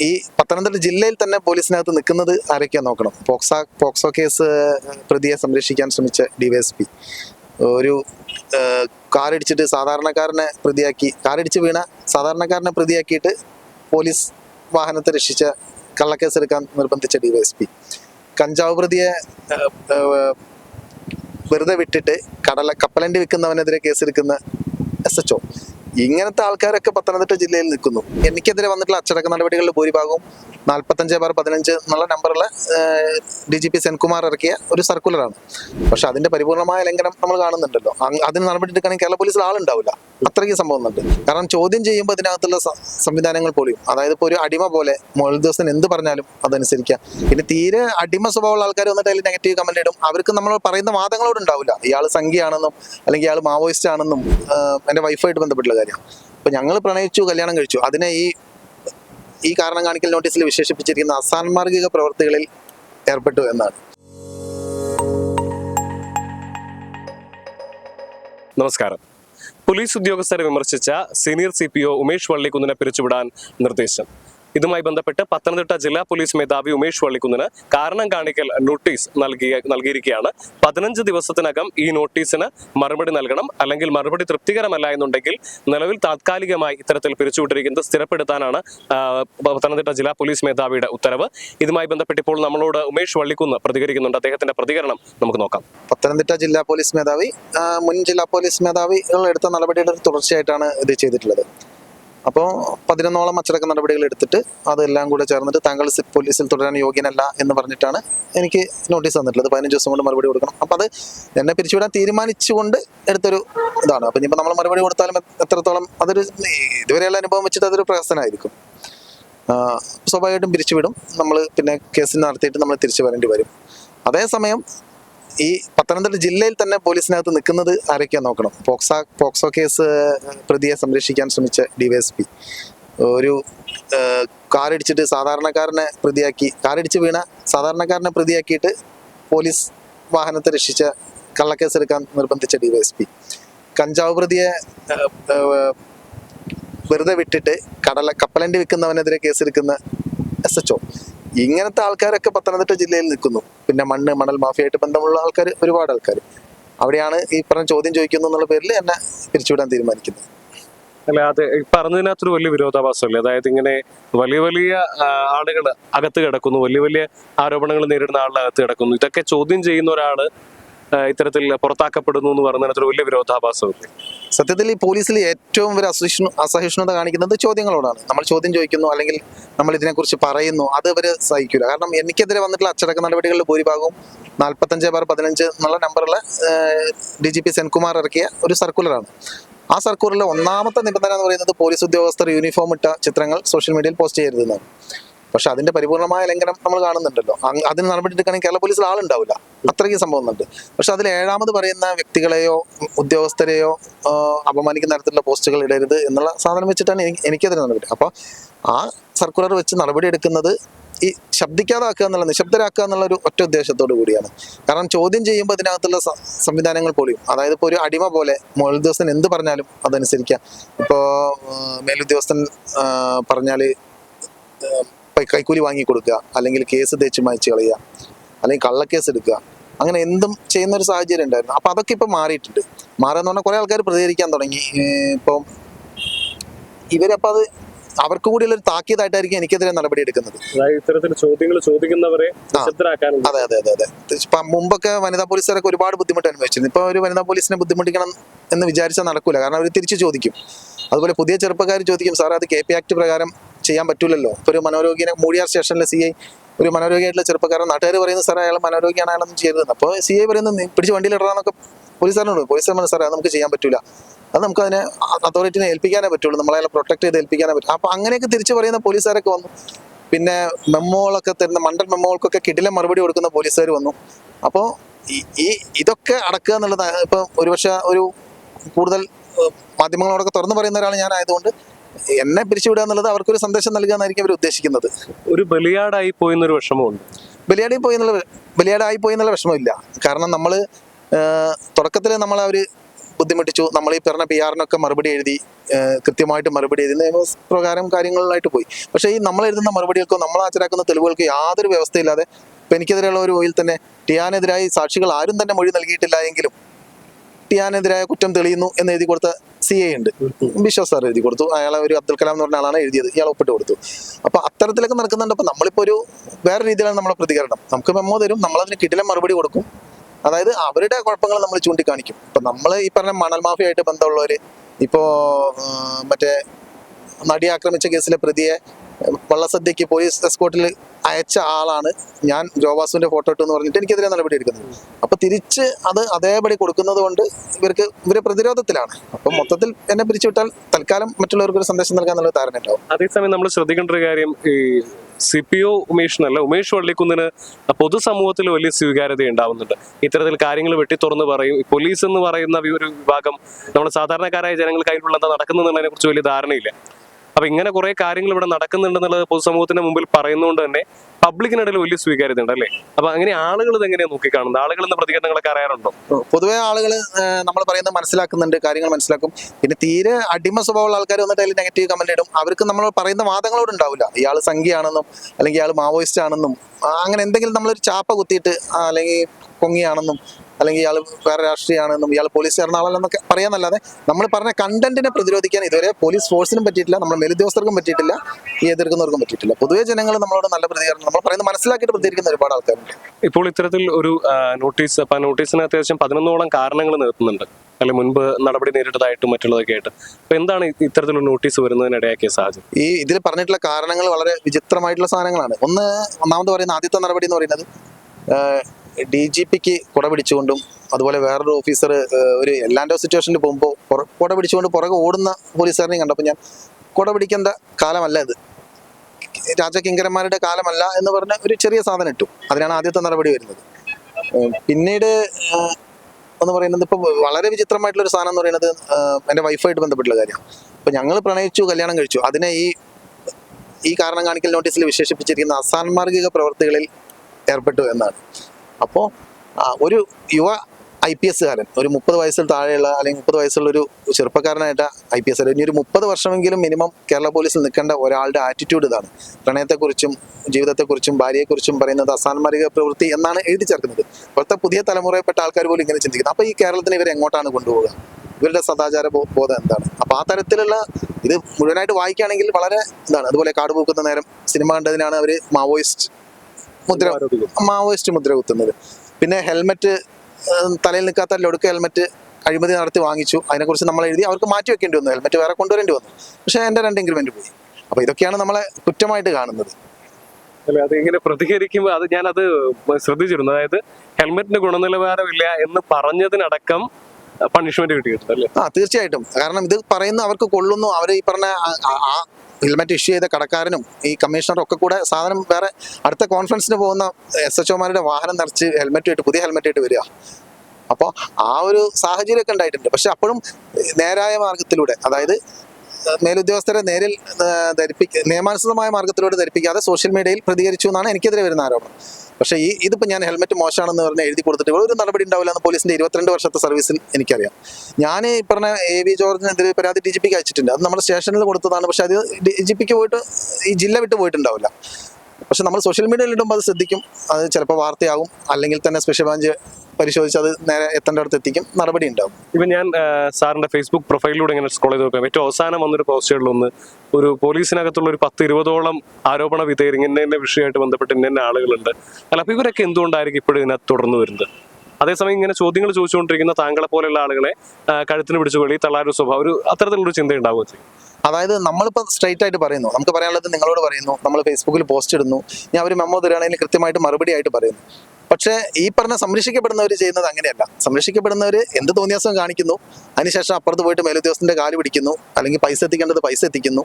ഈ പത്തനംതിട്ട ജില്ലയിൽ തന്നെ പോലീസിനകത്ത് നിൽക്കുന്നത് ആരൊക്കെയാ നോക്കണം? പോക്സോ പോക്സോ കേസ് പ്രതിയെ സംരക്ഷിക്കാൻ ശ്രമിച്ച ഡിവൈഎസ്പി ഒരു കാറിടിച്ചിട്ട് സാധാരണക്കാരനെ പ്രതിയാക്കി കാറിടിച്ച് വീണ സാധാരണക്കാരനെ പ്രതിയാക്കിയിട്ട് പോലീസ് വാഹനത്തെ രക്ഷിച്ച കള്ളക്കേസെടുക്കാൻ നിർബന്ധിച്ച ഡിവൈഎസ്പി കഞ്ചാവ് പ്രതിയെ വെറുതെ വിട്ടിട്ട് കടല കപ്പലണ്ടി വിൽക്കുന്നവനെതിരെ കേസെടുക്കുന്ന എസ് എച്ച് ഇങ്ങനത്തെ ആൾക്കാരൊക്കെ പത്തനംതിട്ട ജില്ലയിൽ നിൽക്കുന്നു. എനിക്കെതിരെ വന്നിട്ടുള്ള അച്ചടക്ക നടപടികളിൽ ഭൂരിഭാഗവും നാൽപ്പത്തഞ്ച് ബാർ പതിനഞ്ച് എന്നുള്ള നമ്പറുള്ള ഡി ജി പി സെൻകുമാർ ഇറക്കിയ ഒരു സർക്കുലറാണ് പക്ഷെ അതിന്റെ പരിപൂർണമായ ലംഘനം നമ്മൾ കാണുന്നുണ്ടല്ലോ. അതിന് നടപടി എടുക്കണമെങ്കിൽ കേരള പോലീസിൽ ആളുണ്ടാവില്ല. അത്രയ്ക്ക് സംഭവം ഉണ്ട്. കാരണം ചോദ്യം ചെയ്യുമ്പോൾ ഇതിനകത്തുള്ള സംവിധാനങ്ങൾ പോലും അതായത് ഇപ്പോൾ ഒരു അടിമ പോലെ മോൾ ദിവസം എന്ത് പറഞ്ഞാലും അതനുസരിക്കാം. പിന്നെ തീരെ അടിമ സ്വഭാവമുള്ള ആൾക്കാർ വന്നിട്ട് അതിൽ നെഗറ്റീവ് കമന്റ് ഇടും. അവർക്ക് നമ്മൾ പറയുന്ന വാദങ്ങളോട് ഉണ്ടാവില്ല. ഇയാൾ സംഖ്യയാണെന്നും അല്ലെങ്കിൽ ഇയാൾ മാവോയിസ്റ്റ് ആണെന്നും എന്റെ വൈഫായിട്ട് ബന്ധപ്പെട്ടുള്ള കാര്യം. അപ്പൊ ഞങ്ങൾ പ്രണയിച്ചു കല്യാണം കഴിച്ചു. അതിനെ ഈ ഈ കാരണം കാണിക്കൽ നോട്ടീസിൽ വിശേഷിപ്പിച്ചിരിക്കുന്ന അസാൻമാർഗിക പ്രവൃത്തികളിൽ ഏർപ്പെട്ടു എന്നാണ്. നമസ്കാരം. പോലീസ് ഉദ്യോഗസ്ഥരെ വിമർശിച്ച senior C P O Umesh വള്ളിക്കുന്നിനെ പിരിച്ചുവിടാൻ നിർദ്ദേശം. ഇതുമായി ബന്ധപ്പെട്ട് പത്തനംതിട്ട ജില്ലാ പോലീസ് മേധാവി ഉമേഷ് വള്ളിക്കുന്നിന് കാരണം കാണിക്കൽ നോട്ടീസ് നൽകിയ നൽകിയിരിക്കുകയാണ്. പതിനഞ്ച് ദിവസത്തിനകം ഈ നോട്ടീസിന് മറുപടി നൽകണം. അല്ലെങ്കിൽ മറുപടി തൃപ്തികരമല്ല എന്നുണ്ടെങ്കിൽ നിലവിൽ താത്കാലികമായി ഇത്തരത്തിൽ പിരിച്ചുവിട്ടിരിക്കുന്നത് സ്ഥിരപ്പെടുത്താനാണ് പത്തനംതിട്ട ജില്ലാ പോലീസ് മേധാവിയുടെ ഉത്തരവ്. ഇതുമായി ബന്ധപ്പെട്ട് ഇപ്പോൾ നമ്മളോട് ഉമേഷ് വള്ളിക്കുന്ന് പ്രതികരിക്കുന്നുണ്ട്. അദ്ദേഹത്തിന്റെ പ്രതികരണം നമുക്ക് നോക്കാം. പത്തനംതിട്ട ജില്ലാ പോലീസ് മേധാവി മുൻ ജില്ലാ പോലീസ് മേധാവികൾ എടുത്ത നടപടിയുടെ തുടർച്ചയായിട്ടാണ് ഇത് ചെയ്തിട്ടുള്ളത്. അപ്പോൾ പതിനൊന്നോളം അച്ചടക്ക നടപടികൾ എടുത്തിട്ട് അതെല്ലാം കൂടെ ചേർന്നിട്ട് താങ്കൾ പോലീസിൽ തുടരാൻ യോഗ്യനല്ല എന്ന് പറഞ്ഞിട്ടാണ് എനിക്ക് നോട്ടീസ് തന്നിട്ടുള്ളത്. പതിനഞ്ച് ദിവസം കൊണ്ട് മറുപടി കൊടുക്കണം. അപ്പം അത് എന്നെ പിരിച്ചുവിടാൻ തീരുമാനിച്ചുകൊണ്ട് എടുത്തൊരു ഇതാണ്. അപ്പം ഇനിയിപ്പോൾ നമ്മൾ മറുപടി കൊടുത്താലും എത്രത്തോളം അതൊരു ഇതുവരെയുള്ള അനുഭവം വെച്ചിട്ട് അതൊരു പ്രഹസനമായിരിക്കും ആ, സ്വാഭാവികമായിട്ടും പിരിച്ചുവിടും. നമ്മൾ പിന്നെ കേസ് നടത്തിയിട്ട് നമ്മൾ തിരിച്ചു വരേണ്ടി വരും. അതേസമയം ഈ പത്തനംതിട്ട ജില്ലയിൽ തന്നെ പോലീസിനകത്ത് നിൽക്കുന്നത് ആരൊക്കെയാ നോക്കണം? പോക്സോ പോക്സോ കേസ് പ്രതിയെ സംരക്ഷിക്കാൻ ശ്രമിച്ച ഡിവൈഎസ്പി ഒരു കാറിടിച്ചിട്ട് സാധാരണക്കാരനെ പ്രതിയാക്കി കാറിടിച്ച് വീണ സാധാരണക്കാരനെ പ്രതിയാക്കിയിട്ട് പോലീസ് വാഹനത്തെ രക്ഷിച്ച കള്ളക്കേസ് എടുക്കാൻ നിർബന്ധിച്ച ഡിവൈഎസ്പി കഞ്ചാവ് പ്രതിയെ വെറുതെ വിട്ടിട്ട് കടല കപ്പലണ്ടി വിൽക്കുന്നവനെതിരെ കേസെടുക്കുന്ന എസ് എച്ച് ഇങ്ങനത്തെ ആൾക്കാരൊക്കെ പത്തനംതിട്ട ജില്ലയിൽ നിൽക്കുന്നു. പിന്നെ മണ്ണ് മണൽ മാഫിയായിട്ട് ബന്ധമുള്ള ആൾക്കാർ ഒരുപാട് ആൾക്കാർ അവിടെയാണ് ഈ പറഞ്ഞ ചോദ്യം ചോദിക്കുന്നു എന്നുള്ള പേരിൽ എന്നെ പിരിച്ചുവിടാൻ തീരുമാനിക്കുന്നത്. അല്ല അത് പറഞ്ഞതിനകത്തൊരു വലിയ വിരോധാഭാസമല്ലേ? അതായത് ഇങ്ങനെ വലിയ വലിയ ആളുകൾ അകത്ത് കിടക്കുന്നു വലിയ വലിയ ആരോപണങ്ങൾ നേരിടുന്ന ആളുടെ അകത്ത് കിടക്കുന്നു. ഇതൊക്കെ ചോദ്യം ചെയ്യുന്ന ഒരാൾ ഇത്തരത്തിൽ പുറത്താക്കപ്പെടുന്നു എന്ന് പറഞ്ഞതിനകത്തൊരു വലിയ വിരോധാഭാസമല്ലേ? സത്യത്തിൽ ഈ പോലീസിൽ ഏറ്റവും ഒരു അസഹിഷ്ണു അസഹിഷ്ണുത കാണിക്കുന്നത് ചോദ്യങ്ങളോടാണ്. നമ്മൾ ചോദ്യം ചോദിക്കുന്നു അല്ലെങ്കിൽ നമ്മൾ ഇതിനെക്കുറിച്ച് പറയുന്നു അത് അവർ സഹിക്കില്ല കാരണം എനിക്കെതിരെ വന്നിട്ടുള്ള അച്ചടക്ക നടപടികളിൽ ഭൂരിഭാഗവും നാൽപ്പത്തഞ്ച് ബാർ പതിനഞ്ച് എന്നുള്ള നമ്പറുള്ള ഡി ജി പി സെൻകുമാർ ഇറക്കിയ ഒരു സർക്കുലറാണ്. ആ സർക്കുലറിലെ ഒന്നാമത്തെ നിബന്ധന എന്ന് പറയുന്നത് പോലീസ് ഉദ്യോഗസ്ഥർ യൂണിഫോം ഇട്ട ചിത്രങ്ങൾ സോഷ്യൽ മീഡിയയിൽ പോസ്റ്റ് ചെയ്യരുതെന്നാണ്. പക്ഷെ അതിന്റെ പരിപൂർണമായ ലംഘനം നമ്മൾ കാണുന്നുണ്ടല്ലോ. അതിന് നടപടി എടുക്കണമെങ്കിൽ കേരള പോലീസിൽ ആളുണ്ടാവില്ല. അത്രയ്ക്ക് സംഭവം പക്ഷെ അതിൽ ഏഴാമത് പറയുന്ന വ്യക്തികളെയോ ഉദ്യോഗസ്ഥരെയോ അപമാനിക്കുന്ന തരത്തിലുള്ള പോസ്റ്റുകൾ ഇടരുത് എന്നുള്ള സാധനം വെച്ചിട്ടാണ് എനിക്ക് എനിക്കെതിരെ നടപടി. അപ്പോൾ ആ സർക്കുലർ വെച്ച് നടപടി എടുക്കുന്നത് ഈ ശബ്ദിക്കാതാക്കുക എന്നുള്ള നിശബ്ദരാക്കുക എന്നുള്ള ഒരു ഒറ്റ ഉദ്ദേശത്തോടു കൂടിയാണ്. കാരണം ചോദ്യം ചെയ്യുമ്പോൾ അതിനകത്തുള്ള സംവിധാനങ്ങൾ പൊളിയും. അതായത് ഇപ്പോൾ ഒരു അടിമ പോലെ മേലുദ്യോഗസ്ഥൻ എന്ത് പറഞ്ഞാലും അതനുസരിക്കാം. ഇപ്പോൾ മേലുദ്യോഗസ്ഥൻ പറഞ്ഞാൽ കൈക്കൂലി വാങ്ങി കൊടുക്കുക അല്ലെങ്കിൽ കേസ് തേച്ച് മായച്ച് കളയുക അല്ലെങ്കിൽ കള്ളക്കേസ് എടുക്കുക അങ്ങനെ എന്തും ചെയ്യുന്ന ഒരു സാഹചര്യം ഉണ്ടായിരുന്നു. അപ്പൊ അതൊക്കെ ഇപ്പൊ മാറിയിട്ടുണ്ട്. മാറാന്ന് പറഞ്ഞാൽ കുറേ ആൾക്കാർ പ്രതികരിക്കാൻ തുടങ്ങി. ഇപ്പം ഇവരപ്പോ അത് അവർക്ക് കൂടിയുള്ള ഒരു താക്കീതായിട്ടായിരിക്കും എനിക്കെതിരെ നടപടി എടുക്കുന്നത്. ഇത്തരത്തിൽ ചോദ്യങ്ങൾ ചോദിക്കുന്നവരെ അതെ അതെ അതെ അതെ. ഇപ്പം മുമ്പൊക്കെ വനിതാ പോലീസുകാരൊക്കെ ഒരുപാട് ബുദ്ധിമുട്ട് അനുഭവിച്ചിരുന്നു. ഇപ്പൊ ഒരു വനിതാ പോലീസിനെ ബുദ്ധിമുട്ടിക്കണം എന്ന് വിചാരിച്ചാൽ നടക്കൂല. കാരണം അവർ തിരിച്ചു ചോദിക്കും. അതുപോലെ പുതിയ ചെറുപ്പക്കാർ ചോദിക്കും സാർ അത് കെ പി ആക്ട് പ്രകാരം ചെയ്യാൻ പറ്റൂലല്ലോ. ഇപ്പോൾ ഒരു മനോരോഗിനെ മൂടിയാർ സ്റ്റേഷനിലെ സി ഐ ഒരു മനോരോഗിയായിട്ടുള്ള ചെറുപ്പക്കാരൻ നാട്ടുകാർ പറയുന്ന സാറേ അയാൾ മനോരോഗിയാണ് അയാളൊന്നും ചെയ്യരുതെന്ന്. അപ്പോൾ സി ഐ പറയുന്നത് "നീ പിടിച്ച് പോലീസ് പോലീസുകാരനോട് പോലീസുകാരൻ സാറേ അത് നമുക്ക് ചെയ്യാൻ പറ്റില്ല അത് നമുക്ക് അതിനെ അതോറിറ്റിനെ ഏൽപ്പിക്കാനേ പറ്റുള്ളൂ. നമ്മളെ പ്രൊട്ടക്ട് ചെയ്ത് ഏൽപ്പിക്കാനേ പറ്റും. അപ്പോൾ അങ്ങനെയൊക്കെ തിരിച്ചു പറയുന്ന പോലീസുകാരൊക്കെ വന്നു. പിന്നെ മെമ്മോകളൊക്കെ തരുന്ന മണ്ടൽ മെമ്മോകൾക്കൊക്കെ കിടിലം മറുപടി കൊടുക്കുന്ന പോലീസുകാർ വന്നു. അപ്പോൾ ഈ ഇതൊക്കെ അടക്കുക എന്നുള്ളത് ഇപ്പം ഒരുപക്ഷെ ഒരു കൂടുതൽ മാധ്യമങ്ങളോടൊക്കെ തുറന്നു പറയുന്ന ഒരാൾ ഞാൻ ആയതുകൊണ്ട് എന്നെ പിരിച്ചുവിടുക എന്നുള്ളത് അവർക്കൊരു സന്ദേശം നൽകുക എന്നായിരിക്കും അവർ ഉദ്ദേശിക്കുന്നത്. ഒരു ബലിയാടായി പോയി എന്നൊരു വിഷമമുണ്ട്. ബലിയാടി പോയി എന്നുള്ള ബലിയാടായി പോയി എന്നുള്ള വിഷമമില്ല. കാരണം നമ്മൾ തുടക്കത്തിൽ നമ്മൾ അവർ ബുദ്ധിമുട്ടിച്ചു. നമ്മൾ ഈ പറഞ്ഞ പി ആറിനൊക്കെ മറുപടി എഴുതി കൃത്യമായിട്ട് മറുപടി എഴുതി നിയമപ്രകാരം കാര്യങ്ങളിലായിട്ട് പോയി. പക്ഷേ ഈ നമ്മൾ എഴുതുന്ന മറുപടികൾക്കോ നമ്മൾ ഹാജരാക്കുന്ന തെളിവുകൾക്കോ യാതൊരു വ്യവസ്ഥയില്ലാതെ ഇപ്പം എനിക്കെതിരെയുള്ള ഒരു ഓയിൽ തന്നെ ടിയാനെതിരായി സാക്ഷികൾ ആരും തന്നെ മൊഴി നൽകിയിട്ടില്ല എങ്കിലും ടിയാനെതിരായ കുറ്റം തെളിയുന്നു എന്ന് എഴുതി കൊടുത്ത സി എ ഉണ്ട് വിശ്വാസ് സാർ എഴുതി കൊടുത്തു. അയാളെ ഒരു അബ്ദുൽ കലാം എന്ന് പറഞ്ഞ ആളാണ് എഴുതിയത്. ഇയാൾ ഒപ്പിട്ട് കൊടുത്തു. അപ്പൊ അത്തരത്തിലൊക്കെ നടക്കുന്നുണ്ട്. അപ്പൊ നമ്മളിപ്പോ ഒരു വേറെ രീതിയിലാണ് നമ്മളെ പ്രതികരണം. നമുക്ക് മെമ്മോ തരും. നമ്മൾ നമ്മളതിന് കിട്ടിലെ മറുപടി കൊടുക്കും. അതായത് അവരുടെ കുഴപ്പങ്ങൾ നമ്മൾ ചൂണ്ടിക്കാണിക്കും. ഇപ്പൊ നമ്മൾ ഈ പറഞ്ഞ മണൽ മാഫിയായിട്ട് ബന്ധമുള്ളവര് ഇപ്പോ മറ്റേ നടി ആക്രമിച്ച കേസിലെ പ്രതിയെ വള്ളസദ്യക്ക് പോലീസ് എസ്കോട്ടിൽ അയച്ച ആളാണ് ഞാൻ ജോബാസുവിന്റെ ഫോട്ടോ ഇട്ടു എന്ന് പറഞ്ഞിട്ട് എനിക്കെതിരെ നടപടി എടുക്കുന്നത് അപ്പൊ തിരിച്ച് അത് അതേപടി കൊടുക്കുന്നത് കൊണ്ട് ഇവർക്ക് ഇവർ പ്രതിരോധത്തിലാണ്. അപ്പൊ മൊത്തത്തിൽ എന്നെ പിരിച്ചുവിട്ടാൽ തൽക്കാലം മറ്റുള്ളവർക്ക് ഒരു സന്ദേശം നൽകാൻ എന്നുള്ള ധാരണ ഉണ്ടാവും അതേസമയം നമ്മൾ ശ്രദ്ധിക്കേണ്ട ഒരു കാര്യം ഈ സി പി ഒ ഉമേഷിനല്ല ഉമേഷ് വള്ളിക്കുന്നിന് പൊതുസമൂഹത്തിൽ വലിയ സ്വീകാര്യത ഉണ്ടാവുന്നുണ്ട്. ഇത്തരത്തിൽ കാര്യങ്ങൾ വെട്ടി തുറന്ന് പറയും. പോലീസ് എന്ന് പറയുന്ന ഒരു വിഭാഗം നമ്മുടെ സാധാരണക്കാരായ ജനങ്ങൾക്ക് അതിനുള്ള എന്താ നടക്കുന്നതിനെ കുറിച്ച് വലിയ ധാരണയില്ല. അപ്പൊ ഇങ്ങനെ കുറെ കാര്യങ്ങൾ ഇവിടെ നടക്കുന്നുണ്ടെന്നുള്ളത് പൊതുസമൂഹത്തിന്റെ മുമ്പിൽ പറയുന്നതുകൊണ്ട് തന്നെ പബ്ലിക്കിനിടയിൽ വലിയ സ്വീകാര്യത ഉണ്ട് അല്ലേ? അപ്പൊ അങ്ങനെ ആളുകൾ ഇത് എങ്ങനെയാണ് നോക്കിക്കാണുന്നത്? ആളുകൾ എന്ന പ്രതികരണങ്ങളൊക്കെ അറിയാറുണ്ടോ? പൊതുവെ ആളുകൾ നമ്മൾ പറയുന്നത് മനസ്സിലാക്കുന്നുണ്ട് കാര്യങ്ങൾ മനസ്സിലാക്കും. പിന്നെ തീരെ അടിമ സ്വഭാവമുള്ള ആൾക്കാർ വന്നിട്ട് അതിൽ നെഗറ്റീവ് കമന്റ് ഇടും. അവർക്ക് നമ്മൾ പറയുന്ന വാദങ്ങളോട് ഉണ്ടാവില്ല. ഇയാൾ സംഖ്യയാണെന്നും അല്ലെങ്കിൽ ഇയാൾ മാവോയിസ്റ്റ് ആണെന്നും അങ്ങനെ എന്തെങ്കിലും നമ്മളൊരു ചാപ്പ കുത്തിയിട്ട് അല്ലെങ്കിൽ പൊങ്ങിയാണെന്നും അല്ലെങ്കിൽ ഇയാൾ വേറെ രാഷ്ട്രീയമാണെന്നും ഇയാൾ പോലീസ് ചേർന്ന ആളല്ലെന്നൊക്കെ പറയാന്നല്ലാതെ നമ്മൾ പറഞ്ഞ കണ്ടന്റിനെ പ്രതിരോധിക്കാൻ ഇതുവരെ പോലീസ് ഫോഴ്സിനും പറ്റിയിട്ടില്ല നമ്മൾ മേലുദ്യോഗസ്ഥർക്കും പറ്റിയിട്ടില്ല ഈ എതിർക്കുന്നവർക്കും പറ്റിയിട്ടില്ല. പൊതുവേ ജനങ്ങൾ നമ്മളോട് നല്ല പ്രതികരണം നമ്മൾ പറയുന്നത് മനസ്സിലാക്കിയിട്ട് പ്രതികരിക്കുന്ന ഒരുപാട് ആൾക്കാരുണ്ട്. ഇപ്പോൾ ഇത്തരത്തിൽ ഒരു നോട്ടീസ് അപ്പൊ നോട്ടീസിന് അത്യാവശ്യം പതിനൊന്നോളം കാരണങ്ങൾ നിർത്തുന്നുണ്ട് അല്ലെ മുൻപ് നടപടി നേരിട്ടതായിട്ടും മറ്റുള്ളതൊക്കെ ആയിട്ട്. അപ്പൊ എന്താണ് ഇത്തരത്തിലുള്ള നോട്ടീസ് വരുന്നതിനിടയാക്കിയ സാഹചര്യം? ഈ ഇതിൽ പറഞ്ഞിട്ടുള്ള കാരണങ്ങൾ വളരെ വിചിത്രമായിട്ടുള്ള സാധനങ്ങളാണ്. ഒന്ന് ഒന്നാമത് പറയുന്ന ആദ്യത്തെ നടപടി എന്ന് പറയുന്നത് ഡി ജി പിക്ക് കുട പിടിച്ചുകൊണ്ടും അതുപോലെ വേറൊരു ഓഫീസർ ഒരു എല്ലാന്റെ സിറ്റുവേഷനിൽ പോകുമ്പോൾ കുട പിടിച്ചുകൊണ്ട് പുറകെ ഓടുന്ന പോലീസുകാരനെ കണ്ടപ്പോൾ ഞാൻ കുട പിടിക്കേണ്ട കാലമല്ല ഇത്. രാജകിങ്കരന്മാരുടെ കാലമല്ല എന്ന് പറഞ്ഞ ഒരു ചെറിയ സാധനം ഇട്ടു. അതിനാണ് ആദ്യത്തെ നടപടി വരുന്നത്. പിന്നീട് എന്ന് പറയുന്നത് ഇപ്പൊ വളരെ വിചിത്രമായിട്ടുള്ള ഒരു സാധനം എന്ന് പറയുന്നത് എന്റെ വൈഫായിട്ട് ബന്ധപ്പെട്ടുള്ള കാര്യം. ഇപ്പൊ ഞങ്ങൾ പ്രണയിച്ചു കല്യാണം കഴിച്ചു. അതിനെ ഈ ഈ കാരണം കാണിക്കൽ നോട്ടീസിൽ വിശേഷിപ്പിച്ചിരിക്കുന്ന അസാൻമാർഗിക പ്രവർത്തികളിൽ ഏർപ്പെട്ടു എന്നാണ്. അപ്പോൾ ഒരു യുവ ഐ പി എസ്സുകാരൻ ഒരു മുപ്പത് വയസ്സിൽ താഴെയുള്ള അല്ലെങ്കിൽ മുപ്പത് വയസ്സുള്ള ഒരു ചെറുപ്പക്കാരനായിട്ട് ഐ പി എസ് ഇനി ഒരു മുപ്പത് വർഷമെങ്കിലും മിനിമം കേരള പോലീസിൽ നിൽക്കേണ്ട ഒരാളുടെ ആറ്റിറ്റ്യൂഡ് ഇതാണ്. പ്രണയത്തെക്കുറിച്ചും ജീവിതത്തെക്കുറിച്ചും ഭാര്യയെക്കുറിച്ചും പറയുന്നത് അസാൻമാരിക പ്രവൃത്തി എന്നാണ് എഴുതി ചേർക്കുന്നത്. ഇപ്പോഴത്തെ പുതിയ തലമുറയിൽപ്പെട്ട ആൾക്കാർ പോലും ഇങ്ങനെ ചിന്തിക്കുന്നത് അപ്പോൾ ഈ കേരളത്തിന് ഇവരെ എങ്ങോട്ടാണ് കൊണ്ടുപോകുക ഇവരുടെ സദാചാര ബോധം എന്താണ്? അപ്പോൾ ആ തരത്തിലുള്ള ഇത് മുഴുവനായിട്ട് വായിക്കുകയാണെങ്കിൽ വളരെ ഇതാണ്. അതുപോലെ കാട് പൂക്കുന്ന നേരം സിനിമ കണ്ടതിനാണ് അവർ മാവോയിസ്റ്റ് മുദ്ര മാവോയിസ്റ്റ് മുദ്ര കുത്തുന്നത്. പിന്നെ ഹെൽമെറ്റ് തലയിൽ നിൽക്കാത്ത ലൊടുക്ക ഹെൽമെറ്റ് അഴിമതി നടത്തി വാങ്ങിച്ചു. അതിനെക്കുറിച്ച് നമ്മൾ എഴുതി അവർക്ക് മാറ്റി വെക്കേണ്ടി വന്നു. ഹെൽമെറ്റ് വേറെ കൊണ്ടുവരേണ്ടി വന്നു. പക്ഷേ എന്റെ രണ്ട് ഇൻക്രിമെന്റ് പോയി. അപ്പോൾ ഇതൊക്കെയാണ് നമ്മളെ കുറ്റമായിട്ട് കാണുന്നത്. അല്ല അത് ഇങ്ങനെ പ്രതികരിക്കുമ്പോൾ അത് ഞാനത് ശ്രദ്ധിച്ചിരുന്നു. അതായത് ഹെൽമെറ്റിന് ഗുണനിലവാരമില്ല എന്ന് പറഞ്ഞതിനടക്കം പണിഷ്മെന്റ് കിട്ടിയിട്ടുണ്ട് അല്ലേ? ആ തീർച്ചയായിട്ടും. കാരണം ഇത് പറയുന്ന അവർക്ക് കൊള്ളുന്നു. അവർ ഈ പറഞ്ഞ ഹെൽമെറ്റ് ഇഷ്യൂ ചെയ്ത കടക്കാരനും ഈ കമ്മീഷണറും ഒക്കെ കൂടെ സാധനം വേറെ അടുത്ത കോൺഫറൻസിന് പോകുന്ന എസ് എച്ച് ഒമാരുടെ വാഹനം നിറച്ച് ഹെൽമെറ്റ് ഇട്ട് പുതിയ ഹെൽമെറ്റ് ഇട്ട് വരിക. അപ്പോൾ ആ ഒരു സാഹചര്യമൊക്കെ ഉണ്ടായിട്ടുണ്ട്. പക്ഷെ അപ്പോഴും നേരായ മാർഗത്തിലൂടെ അതായത് മേലുദ്യോഗസ്ഥരെ നേരിൽ ധരിപ്പിക്ക നിയമാനുസൃതമായ മാർഗത്തിലൂടെ ധരിപ്പിക്കാതെ സോഷ്യൽ മീഡിയയിൽ പ്രതികരിച്ചു എന്നാണ് എനിക്കെതിരെ വരുന്ന ആരോപണം. പക്ഷേ ഈ ഇതിപ്പോൾ ഞാൻ ഹെൽമെറ്റ് മോശമാണെന്ന് പറഞ്ഞ് എഴുതി കൊടുത്തിട്ട് ഒരു നടപടി ഉണ്ടാവില്ല എന്ന് പോലീസിന്റെ ഇരുപത്തിരണ്ട് വർഷത്തെ സർവീസിൽ എനിക്കറിയാം. ഞാൻ ഈ പറഞ്ഞ എ വി ജോർജിനെതിരെ പരാതി ഡി ജി പിക്ക് അയച്ചിട്ടുണ്ട്. അത് നമ്മുടെ സ്റ്റേഷനിൽ കൊടുത്തതാണ്. പക്ഷെ അത് ഡി ജി പിക്ക് പോയിട്ട് ഈ ജില്ല വിട്ട് പോയിട്ടുണ്ടാവില്ല. പക്ഷെ നമ്മൾ സോഷ്യൽ മീഡിയയിൽ ഇടുമ്പോൾ അത് ശ്രദ്ധിക്കും. അത് ചിലപ്പോൾ വാർത്തയാകും. അല്ലെങ്കിൽ തന്നെ സ്പെഷ്യൽ ബ്രാഞ്ച് പരിശോധിച്ച് അത് നേരെ എത്തേണ്ട അടുത്ത് എത്തിക്കും. നടപടി ഉണ്ടാവും. ഇപ്പൊ ഞാൻ സാറിന്റെ ഫേസ്ബുക്ക് പ്രൊഫൈലിലൂടെ ഇങ്ങനെ സ്ക്രോൾ ചെയ്ത് നോക്കാം. ഏറ്റവും അവസാനം വന്നൊരു പോസ്റ്റുകളിലൊന്ന് ഒരു പോലീസിനകത്തുള്ള ഒരു പത്ത് ഇരുപതോളം ആരോപണ വിധേയർ ഇങ്ങനെ തന്നെ വിഷയമായിട്ട് ബന്ധപ്പെട്ട് ഇന്ന ആളുകളുണ്ട്. അല്ല അപ്പൊ ഇവരൊക്കെ എന്തുകൊണ്ടായിരിക്കും ഇപ്പോഴും ഇതിനകത്ത് തുടർന്ന് വരുന്നത്? അതേസമയം ഇങ്ങനെ ചോദ്യങ്ങൾ ചോദിച്ചുകൊണ്ടിരിക്കുന്ന താങ്കളെ പോലെയുള്ള ആളുകളെ കഴുത്തിന് പിടിച്ചു വെളി തള്ളാരൊരു സ്വഭാവം ഒരു അത്തരത്തിലുള്ളൊരു ചിന്ത ഉണ്ടാവുക ചെയ്യും അതായത് നമ്മളിപ്പോൾ സ്ട്രൈറ്റ് ആയിട്ട് പറയുന്നു. നമുക്ക് പറയാനുള്ളത് നിങ്ങളോട് പറയുന്നു. നമ്മൾ ഫേസ്ബുക്കിൽ പോസ്റ്റ് ഇടുന്നു. ഞാൻ ഒരു മെമ്മോ തരികയാണെങ്കിൽ കൃത്യമായിട്ട് മറുപടി ആയിട്ട് പറയുന്നു. പക്ഷേ ഈ പറഞ്ഞ സംരക്ഷിക്കപ്പെടുന്നവർ ചെയ്യുന്നത് അങ്ങനെയല്ല. സംരക്ഷിക്കപ്പെടുന്നവർ എന്ത് തോന്നിയാസം കാണിക്കുന്നു. അതിനുശേഷം അപ്പുറത്ത് പോയിട്ട് മേലുദ്യോഗസ്ഥന്റെ കാൽ പിടിക്കുന്നു. അല്ലെങ്കിൽ പൈസ എത്തിക്കേണ്ടത് പൈസ എത്തിക്കുന്നു.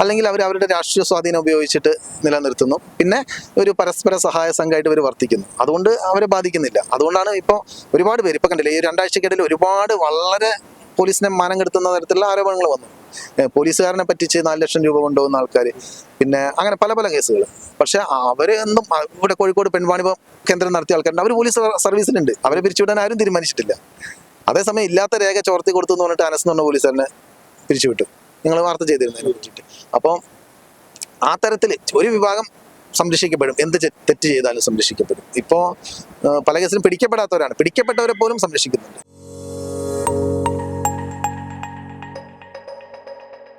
അല്ലെങ്കിൽ അവർ അവരുടെ രാഷ്ട്രീയ സ്വാധീനം ഉപയോഗിച്ചിട്ട് നിലനിർത്തുന്നു. പിന്നെ ഒരു പരസ്പര സഹായ സംഘമായിട്ട് ഇവർ വർത്തിക്കുന്നു. അതുകൊണ്ട് അവരെ ബാധിക്കുന്നില്ല. അതുകൊണ്ടാണ് ഇപ്പോൾ ഒരുപാട് പേര് ഇപ്പം കണ്ടില്ലേ ഈ രണ്ടാഴ്ചക്കിടയിൽ ഒരുപാട് വളരെ പോലീസിനെ മാനം കെടുത്തുന്ന തരത്തിലുള്ള ആരോപണങ്ങൾ വന്നു. പോലീസുകാരനെ പറ്റിച്ച് നാല് ലക്ഷം രൂപ കൊണ്ടുപോകുന്ന ആൾക്കാർ പിന്നെ അങ്ങനെ പല പല കേസുകൾ. പക്ഷെ അവരെ ഒന്നും ഇവിടെ കോഴിക്കോട് പെൺവാണിഭ കേന്ദ്രം നടത്തിയ ആൾക്കാരുണ്ട്. അവർ പോലീസ് സർ- സർവീസിലുണ്ട്. അവരെ പിരിച്ചുവിടാൻ ആരും തീരുമാനിച്ചിട്ടില്ല. അതേസമയം ഇല്ലാത്ത രേഖ ചോർത്തി കൊടുത്തു എന്ന് പറഞ്ഞിട്ട് അനസ് എന്ന് പറഞ്ഞ പോലീസുകാരനെ പിരിച്ചുവിട്ടു. നിങ്ങൾ വാർത്ത ചെയ്തിരുന്നതിനെ പറ്റിയിട്ട് അപ്പം ആ തരത്തിൽ ഒരു വിഭാഗം സംരക്ഷിക്കപ്പെടും. എന്ത് തെറ്റ് ചെയ്താലും സംരക്ഷിക്കപ്പെടും. ഇപ്പോൾ പല കേസിലും പിടിക്കപ്പെടാത്തവരാണ്. പിടിക്കപ്പെട്ടവരെ പോലും സംരക്ഷിക്കുന്നുണ്ട്.